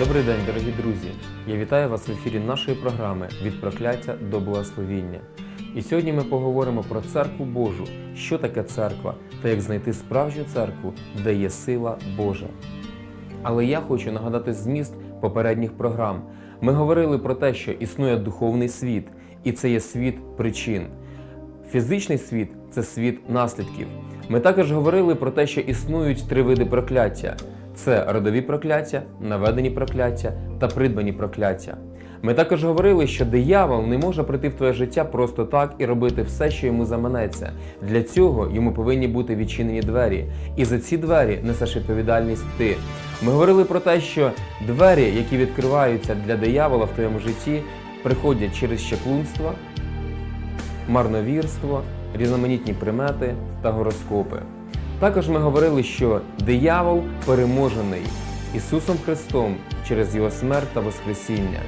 Добрий день, дорогі друзі! Я вітаю вас в ефірі нашої програми Від прокляття до благословіння. І сьогодні ми поговоримо про церкву Божу, що таке церква та як знайти справжню церкву, де є сила Божа. Але я хочу нагадати зміст попередніх програм. Ми говорили про те, що існує духовний світ, і це є світ причин. Фізичний світ це світ наслідків. Ми також говорили про те, що існують три види прокляття: це родові прокляття, наведені прокляття та придбані прокляття. Ми також говорили, що диявол не може прийти в твоє життя просто так і робити все, що йому заманеться. Для цього йому повинні бути відчинені двері. І за ці двері несеш відповідальність ти. Ми говорили про те, що двері, які відкриваються для диявола в твоєму житті, приходять через щеплунство, марновірство, різноманітні примети та гороскопи. Також ми говорили, що диявол переможений Ісусом Христом через Його смерть та Воскресіння.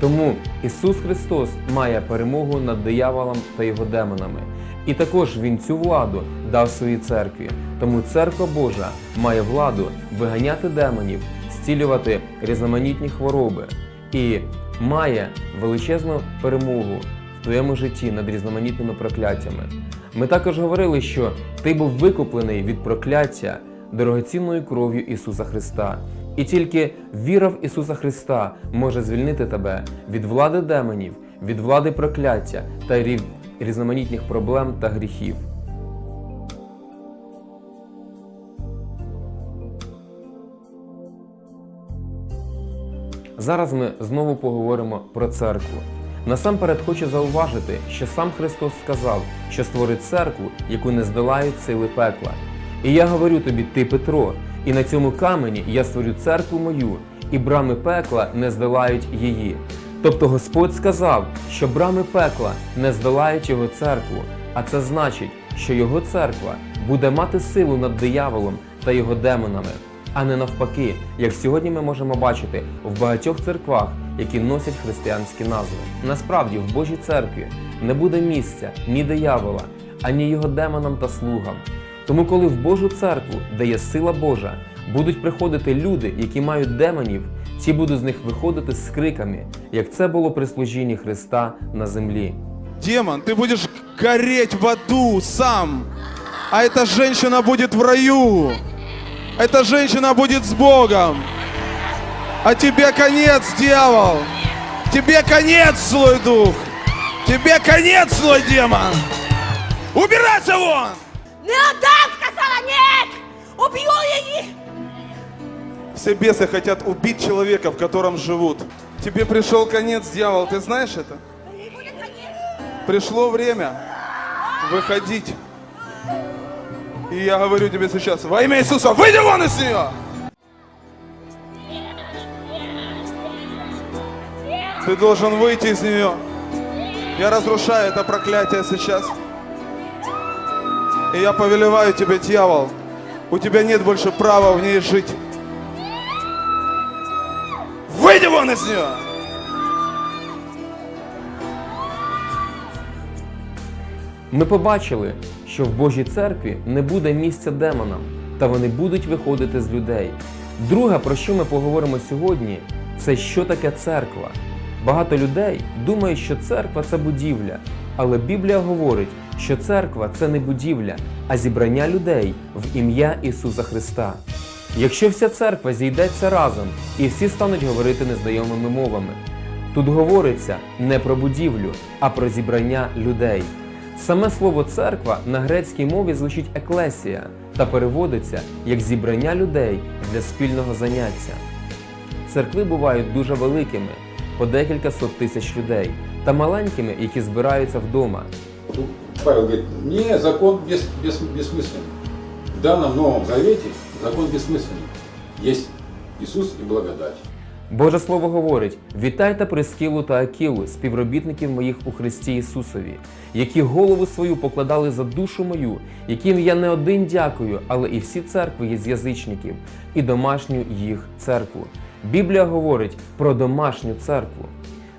Тому Ісус Христос має перемогу над дияволом та його демонами. І також Він цю владу дав своїй церкві. Тому церква Божа має владу виганяти демонів, зцілювати різноманітні хвороби і має величезну перемогу в твоєму житті над різноманітними прокляттями. Ми також говорили, що ти був викуплений від прокляття дорогоцінною кров'ю Ісуса Христа. І тільки віра в Ісуса Христа може звільнити тебе від влади демонів, від влади прокляття та від різноманітних проблем та гріхів. Зараз ми знову поговоримо про церкву. Насамперед хочу зауважити, що сам Христос сказав, що створить церкву, яку не здолають сили пекла. І я говорю тобі, ти Петро, і на цьому камені я створю церкву мою, і брами пекла не здолають її. Тобто Господь сказав, що брами пекла не здолають його церкву, а це значить, що його церква буде мати силу над дияволом та його демонами, а не навпаки, як сьогодні ми можемо бачити в багатьох церквах, які носять християнські назви. Насправді, в Божій церкві не буде місця ні диявола, ані його демонам та слугам. Тому, коли в Божу церкву, де є сила Божа, будуть приходити люди, які мають демонів, ті будуть з них виходити з криками, як це було при служінні Христа на землі. Демон, ты будешь гореть в аду сам. А эта женщина будет в раю. Эта женщина будет с Богом. А тебе конец, дьявол. Тебе конец, злой дух. Тебе конец, злой демон. Убирайся вон! Не отдам, сказала нет! Убью її! Все бесы хотят убить человека, в котором живут. Тебе пришел конец, дьявол, ты знаешь это? Пришло время выходить. И я говорю тебе сейчас, во имя Иисуса, выйди вон из нее! Ты должен выйти из нее. Я разрушаю это проклятие сейчас. И я повелеваю тебе, дьявол, у тебя нет больше права в ней жить. Выйди вон из нее! Ми побачили, що в Божій церкві не буде місця демонам, та вони будуть виходити з людей. Друге, про що ми поговоримо сьогодні, це що таке церква. Багато людей думають, що церква це будівля, але Біблія говорить, що церква це не будівля, а зібрання людей в ім'я Ісуса Христа. Якщо вся церква зійдеться разом і всі стануть говорити незнайомими мовами, Тут говориться не про будівлю, а про зібрання людей. Саме слово церква на грецькій мові звучить еклесія та переводиться як зібрання людей для спільного заняття. Церкви бувають дуже великими, по декілька сот тисяч людей, та маленькими, які збираються вдома. Тут Павел говорит, не, закон бес, бес, бессмысленный. В данном Новом Завете закон бессмысленный. Есть Иисус и благодать. Боже Слово говорить: вітайте Прискілу та Акілу, співробітників моїх у Христі Ісусові, які голову свою покладали за душу мою, яким я не один дякую, але і всі церкви є з язичників, і домашню їх церкву. Біблія говорить про домашню церкву.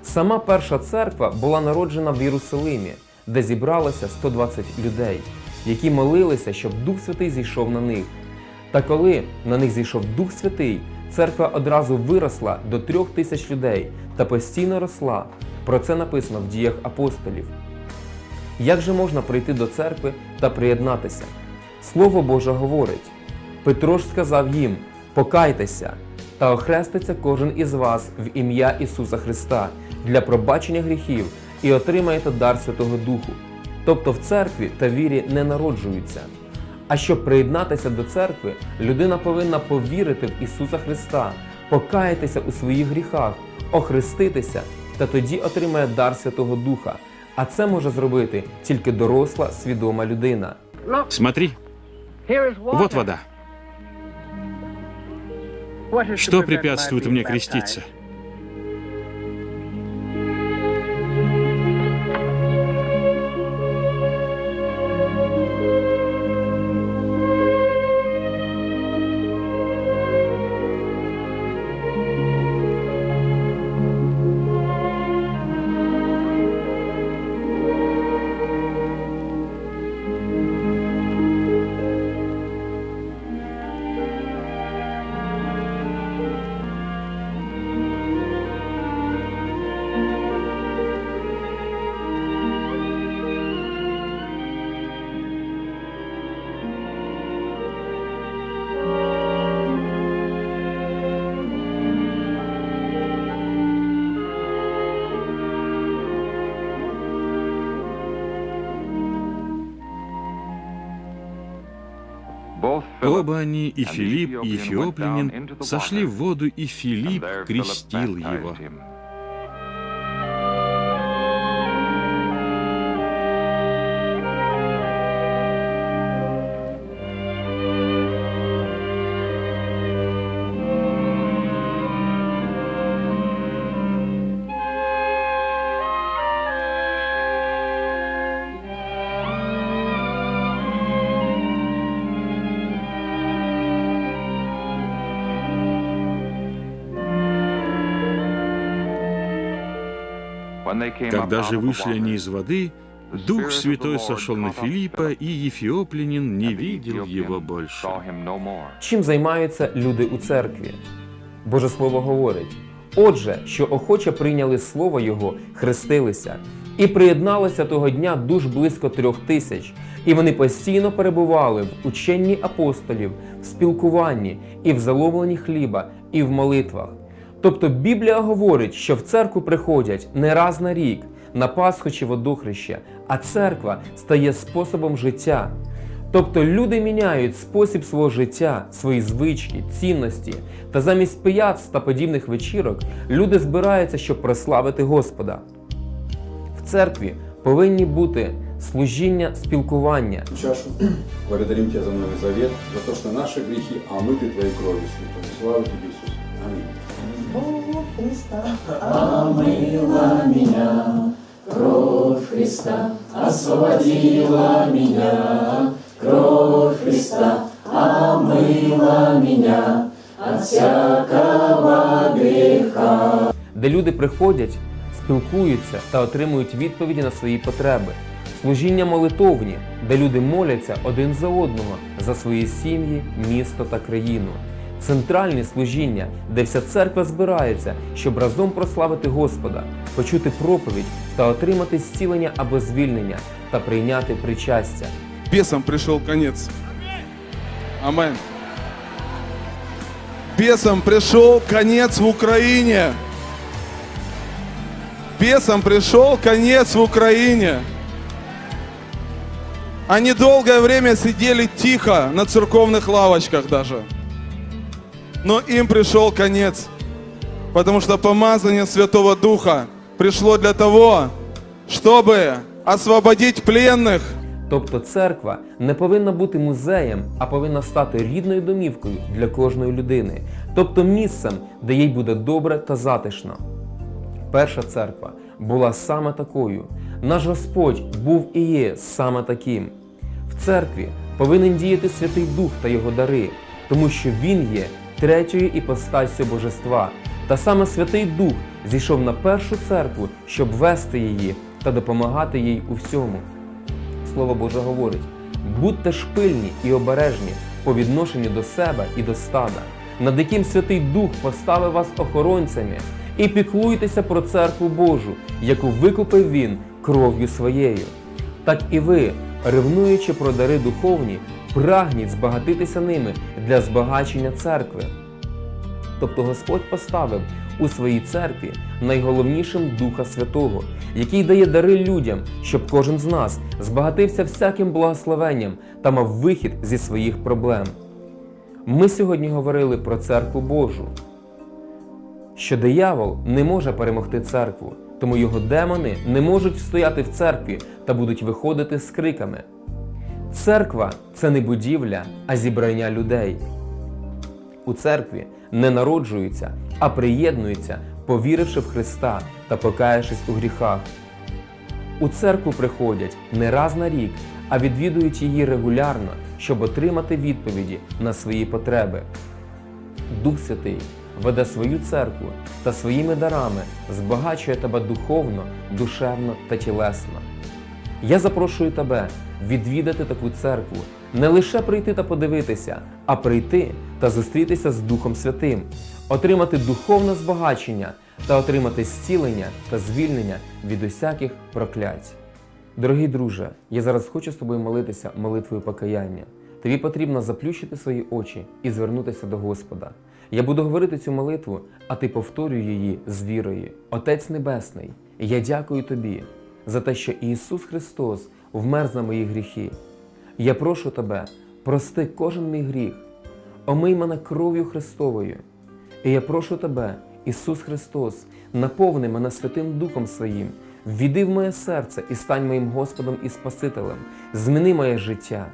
Сама перша церква була народжена в Єрусалимі, де зібралося 120 людей, які молилися, щоб Дух Святий зійшов на них. Та коли на них зійшов Дух Святий, церква одразу виросла до трьох тисяч людей та постійно росла. Про це написано в діях апостолів. Як же можна прийти до церкви та приєднатися? Слово Боже говорить: Петро ж сказав їм: Покайтеся та охреститься кожен із вас в ім'я Ісуса Христа для пробачення гріхів і отримаєте дар Святого Духу. Тобто в церкві та вірі не народжуються. А щоб приєднатися до церкви, людина повинна повірити в Ісуса Христа, покаятися у своїх гріхах, охреститися та тоді отримає дар Святого Духа. А це може зробити тільки доросла, свідома людина. Смотри, вот вода. Что препятствует мне креститься? Оба они, и Филипп, и Эфиоплянин, сошли в воду, и Филипп крестил его. Когда же вышли они из воды, Дух Святой сошел на Филиппа, и Ефиоплянин не видел его больше. Чим займаються люди у церкві? Боже Слово говорить: Отже, що охоче прийняли Слово Його, хрестилися, і приєдналося того дня душ близько трьох тисяч, і вони постійно перебували в ученні апостолів, в спілкуванні, і в заломленні хліба, і в молитвах. Тобто Біблія говорить, що в церкву приходять не раз на рік, на Пасху чи водохреще, а церква стає способом життя. Тобто люди міняють спосіб свого життя, свої звички, цінності, та замість пияцтв та подібних вечірок люди збираються, щоб прославити Господа. В церкві повинні бути служіння, спілкування, чашу. Благодарим Тебя за Новый Завет, за то, что наши грехи омыты Твоей кровью святой. Слава Тебе, Иисус. Аминь. Христа омыла меня, кровь Христа освободила меня, кровь Христа омыла меня от всякого греха. де люди приходять, спілкуються та отримують відповіді на свої потреби. Служіння молитовні, де люди моляться один за одного за свої сім'ї, місто та країну. Центральні служіння, де вся церква збирається, щоб разом прославити Господа, почути проповідь та отримати зцілення або звільнення та прийняти причастя. Бесам пришел конец. Амен. Бесам пришел конец в Украине. Бесам пришел конец в Украине. Они долгое время сидели тихо на церковных лавочках даже. Но им пришел конец. Потому что помазание Святого Духа пришло для того, чтобы освободить пленных, Тобто церква не повинна бути музеєм, а повинна стати рідною домівкою для кожної людини, тобто місцем, де їй буде добре та затишно. Перша церква була саме такою. Наш Господь був і є саме таким. В церкві повинен діяти Святий Дух та його дари, тому що Він є третьою іпостасю Божества. Та саме Святий Дух зійшов на першу церкву, щоб вести її та допомагати їй у всьому. Слово Боже говорить: будьте ж пильні і обережні по відношенню до себе і до стада. над яким Святий Дух поставив вас охоронцями, і піклуйтеся про церкву Божу, яку викупив Він кров'ю своєю. Так і ви, ревнуючи про дари духовні, прагніть збагатитися ними для збагачення церкви. Тобто Господь поставив у своїй церкві найголовнішим Духа Святого, який дає дари людям, щоб кожен з нас збагатився всяким благословенням та мав вихід зі своїх проблем. Ми сьогодні говорили про церкву Божу, що диявол не може перемогти церкву, тому його демони не можуть стояти в церкві та будуть виходити з криками. Церква це не будівля, а зібрання людей. У церкві не народжуються, а приєднуються, повіривши в Христа та покаявшись у гріхах. У церкву приходять не раз на рік, а відвідують її регулярно, щоб отримати відповіді на свої потреби. Дух Святий веде свою церкву та своїми дарами збагачує тебе духовно, душевно та тілесно. Я запрошую тебе відвідати таку церкву, не лише прийти та подивитися, а прийти та зустрітися з Духом Святим, отримати духовне збагачення та отримати зцілення та звільнення від усяких проклять. Дорогий друже, я зараз хочу з тобою молитися молитвою покаяння. Тобі потрібно заплющити свої очі і звернутися до Господа. Я буду говорити цю молитву, а ти повторюй її з вірою. Отець Небесний, я дякую тобі за те, що Ісус Христос вмер за мої гріхи. Я прошу тебе, прости кожен мій гріх, омий мене кров'ю Христовою. І я прошу тебе, Ісус Христос, наповни мене Святим Духом Своїм, ввіди в моє серце і стань моїм Господом і Спасителем, зміни моє життя.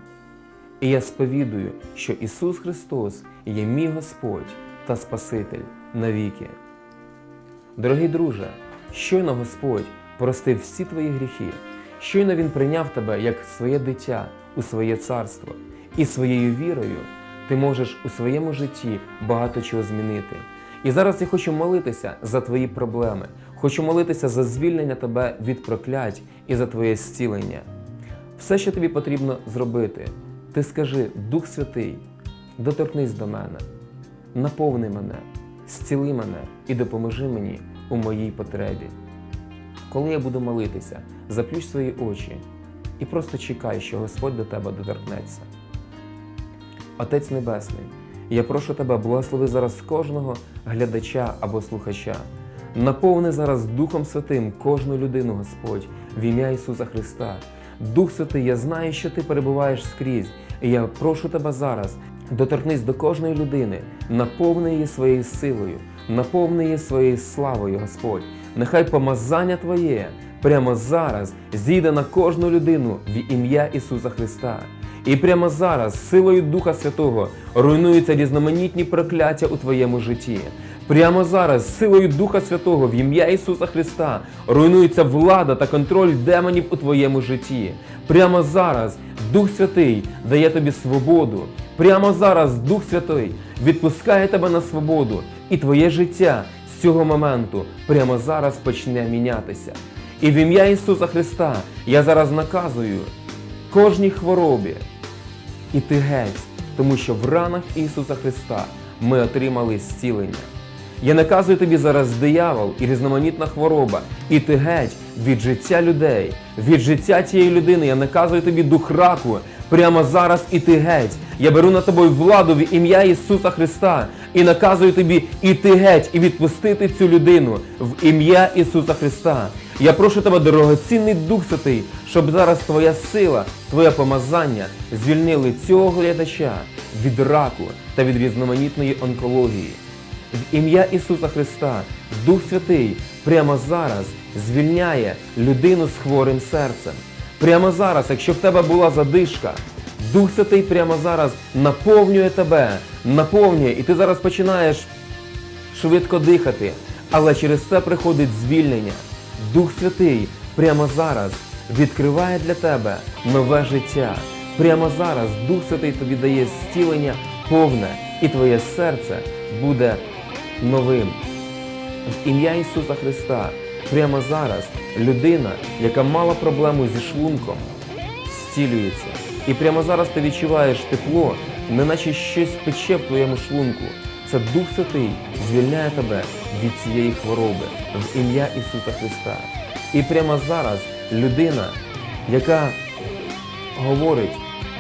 І я сповідую, що Ісус Христос є мій Господь та Спаситель навіки. Дорогий друже, щойно Господь простив всі твої гріхи, щойно Він прийняв тебе як своє дитя у своє царство, і своєю вірою ти можеш у своєму житті багато чого змінити. І зараз я хочу молитися за твої проблеми, хочу молитися за звільнення тебе від проклять і за твоє зцілення. Все, що тобі потрібно зробити, ти скажи, Дух Святий, доторкнись до мене, наповни мене, зціли мене і допоможи мені у моїй потребі. Коли я буду молитися, заплющ свої очі і просто чекай, що Господь до тебе доторкнеться. Отець Небесний, я прошу тебе, благослови зараз кожного глядача або слухача. Наповни зараз Духом Святим кожну людину, Господь, в ім'я Ісуса Христа. Дух Святий, я знаю, що ти перебуваєш скрізь, і я прошу тебе зараз, доторкнись до кожної людини, наповни її своєю силою, наповни її своєю славою, Господь. Нехай помазання Твоє прямо зараз зійде на кожну людину в ім'я Ісуса Христа. І прямо зараз силою Духа Святого руйнуються різноманітні прокляття у твоєму житті. Прямо зараз силою Духа Святого в ім'я Ісуса Христа руйнується влада та контроль демонів у твоєму житті. Прямо зараз Дух Святий дає тобі свободу. Прямо зараз Дух Святий відпускає тебе на свободу, і твоє життя з цього моменту прямо зараз почне мінятися. І в ім'я Ісуса Христа я зараз наказую кожній хворобі іти геть, тому що в ранах Ісуса Христа ми отримали зцілення. Я наказую тобі зараз диявол і різноманітна хвороба, іти геть від життя людей, від життя тієї людини. Я наказую тобі дух раку. Прямо зараз іти геть. Я беру на тобою владу в ім'я Ісуса Христа і наказую тобі іти геть і відпустити цю людину в ім'я Ісуса Христа. Я прошу тебе, дорогоцінний Дух Святий, щоб зараз твоя сила, твоє помазання звільнили цього глядача від раку та від різноманітної онкології. В ім'я Ісуса Христа Дух Святий прямо зараз звільняє людину з хворим серцем. Прямо зараз, якщо в тебе була задишка, Дух Святий прямо зараз наповнює тебе, наповнює, і ти зараз починаєш швидко дихати, але через це приходить звільнення. Дух Святий прямо зараз відкриває для тебе нове життя. Прямо зараз Дух Святий тобі дає зцілення повне, і твоє серце буде новим. В ім'я Ісуса Христа прямо зараз людина, яка мала проблему зі шлунком, зцілюється. І прямо зараз ти відчуваєш тепло, неначе щось пече в твоєму шлунку. Це Дух Святий звільняє тебе від цієї хвороби в ім'я Ісуса Христа. І прямо зараз людина, яка говорить,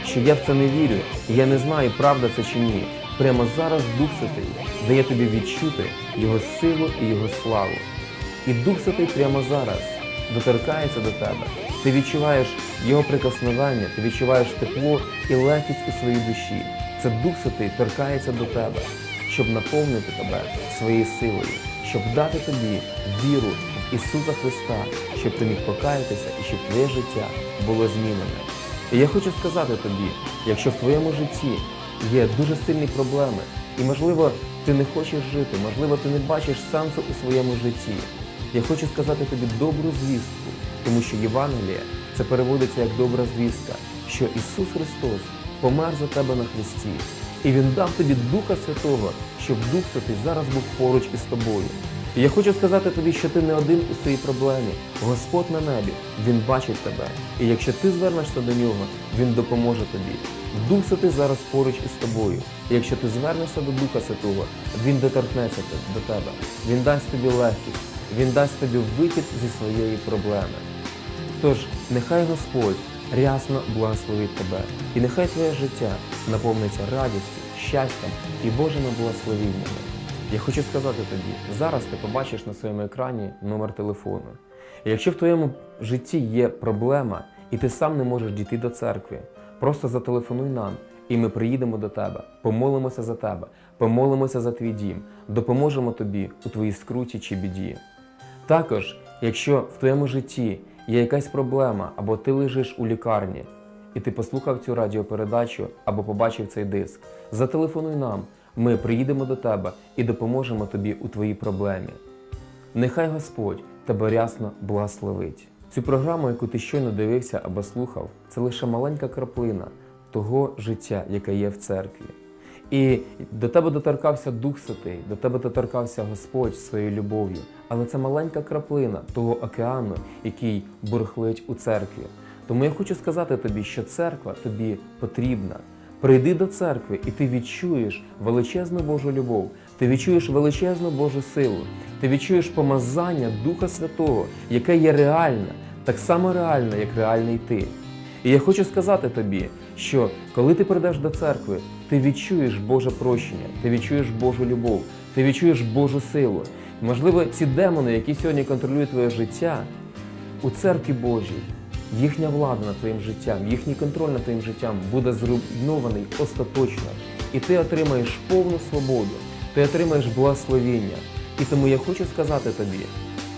що я в це не вірю, я не знаю, правда це чи ні. Прямо зараз Дух Святий дає тобі відчути Його силу і Його славу. І Дух Святий прямо зараз доторкається до тебе. Ти відчуваєш Його прикосновення, ти відчуваєш тепло і легкість у своїй душі. Це Дух Святий торкається до тебе, щоб наповнити тебе своєю силою, щоб дати тобі віру в Ісуса Христа, щоб ти міг покаятися і щоб твоє життя було змінене. І я хочу сказати тобі, якщо в твоєму житті є дуже сильні проблеми, і можливо ти не хочеш жити, можливо, ти не бачиш сенсу у своєму житті. Я хочу сказати тобі добру звістку, тому що Євангеліє це переводиться як добра звістка, що Ісус Христос помер за тебе на Христі, і Він дав тобі Духа Святого, щоб Дух Святий зараз був поруч із тобою. Я хочу сказати тобі, що ти не один у своїй проблемі. Господь на небі, Він бачить тебе. І якщо ти звернешся до нього, Він допоможе тобі. Дух Святий зараз поруч із тобою. І якщо ти звернешся до Духа Святого, Він доторкнеться до тебе. Він дасть тобі легкість, Він дасть тобі вихід зі своєї проблеми. Тож, нехай Господь рясно благословить тебе, і нехай твоє життя наповниться радістю, щастям і Божими благословіннями. Я хочу сказати тобі, зараз ти побачиш на своєму екрані номер телефону. І якщо в твоєму житті є проблема, і ти сам не можеш дійти до церкви, просто зателефонуй нам, і ми приїдемо до тебе, помолимося за тебе, помолимося за твій дім, допоможемо тобі у твоїй скруті чи біді. Також, якщо в твоєму житті є якась проблема, або ти лежиш у лікарні, і ти послухав цю радіопередачу або побачив цей диск, зателефонуй нам, ми приїдемо до тебе і допоможемо тобі у твоїй проблемі. Нехай Господь тебе рясно благословить. Цю програму, яку ти щойно дивився або слухав, це лише маленька краплина того життя, яке є в церкві. І до тебе доторкався Дух Святий, до тебе доторкався Господь своєю любов'ю. Але це маленька краплина того океану, який бурхлить у церкві. Тому я хочу сказати тобі, що церква тобі потрібна. Прийди до церкви, і ти відчуєш величезну Божу любов, ти відчуєш величезну Божу силу, ти відчуєш помазання Духа Святого, яке є реальне, так само реальне, як реальний ти. І я хочу сказати тобі, що коли ти прийдеш до церкви, ти відчуєш Боже прощення, ти відчуєш Божу любов, ти відчуєш Божу силу. Можливо, ці демони, які сьогодні контролюють твоє життя, у церкві Божій, їхня влада над твоїм життям, їхній контроль над твоїм життям буде зруйнований остаточно. І ти отримаєш повну свободу, ти отримаєш благословіння. І тому я хочу сказати тобі: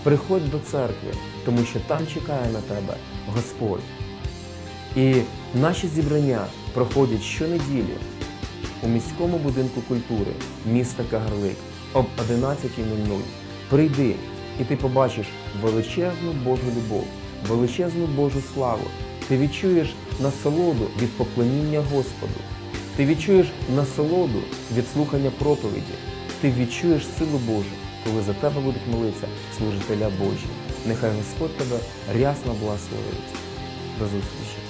приходь до церкви, тому що там чекає на тебе Господь. І наші зібрання проходять щонеділі у міському будинку культури міста Кагарлик об 11.00. Прийди, і ти побачиш величезну Божу любов, величезну Божу славу. Ти відчуєш насолоду від поклоніння Господу. Ти відчуєш насолоду від слухання проповіді. Ти відчуєш силу Божу, коли за тебе будуть молитися служителя Божі. Нехай Господь тебе рясно благословить. До зустрічі!